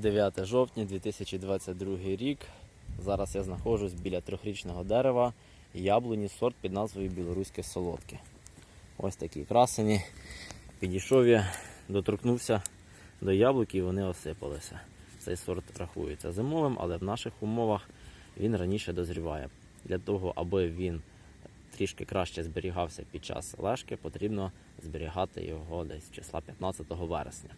9 жовтня 2022 рік. Зараз я знаходжусь біля трьохрічного дерева яблуні сорт під назвою Білоруське солодке. Ось такі красені. Підійшов я, доторкнувся до яблук і вони осипалися. Цей сорт рахується зимовим, але в наших умовах він раніше дозріває. Для того, аби він трішки краще зберігався під час лежки, потрібно зберігати його десь числа 15 вересня.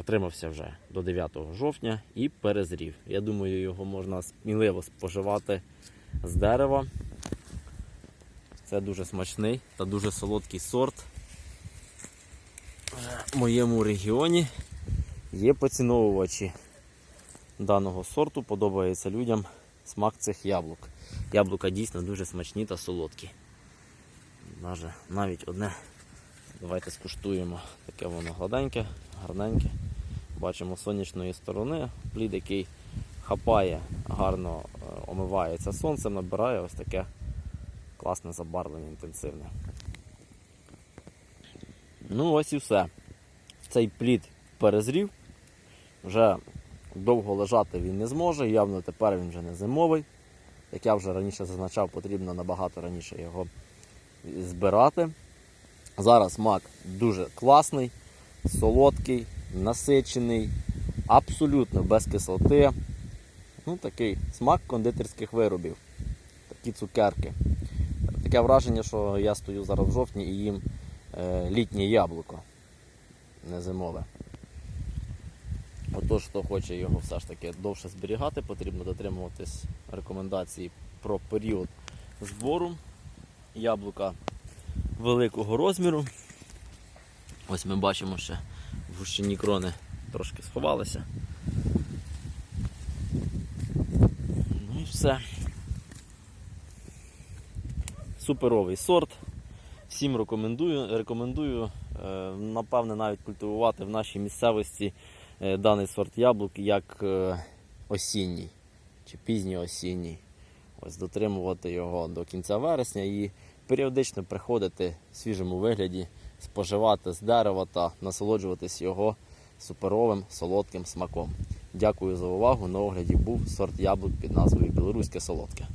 Протримався вже до 9 жовтня і перезрів. Я думаю, його можна сміливо споживати з дерева. Це дуже смачний та дуже солодкий сорт. В моєму регіоні є поціновувачі даного сорту. Подобається людям смак цих яблук. Яблука дійсно дуже смачні та солодкі. Навіть одне. Давайте скуштуємо. Таке воно гладеньке, гарненьке. Бачимо з сонячної сторони, плід, який хапає, гарно е, омивається сонцем, набирає ось таке класне забарвлення інтенсивне. Ну, ось і все. Цей плід перезрів. Вже довго лежати він не зможе, явно тепер він вже не зимовий. Як я вже раніше зазначав, потрібно набагато раніше його збирати. Зараз мак дуже класний, солодкий, насичений, абсолютно без кислоти. Ну, Такий смак кондитерських виробів. Такі цукерки. Таке враження, що я стою зараз в жовтні і їм е, літнє яблуко, не зимове. Отож, хто хоче його все ж таки довше зберігати, потрібно дотримуватись рекомендацій про період збору яблука великого розміру. Ось ми бачимо, в гущині крони трошки сховалися. Ну і все. Суперовий сорт. Всім рекомендую. Рекомендую, е, напевне, навіть культивувати в нашій місцевості е, даний сорт яблук як е, осінній чи пізній осінній. Ось дотримувати його до кінця вересня і періодично приходити в свіжому вигляді, споживати з дерева та насолоджуватись його суперовим солодким смаком. Дякую за увагу. На огляді був сорт яблук під назвою Білоруське солодке.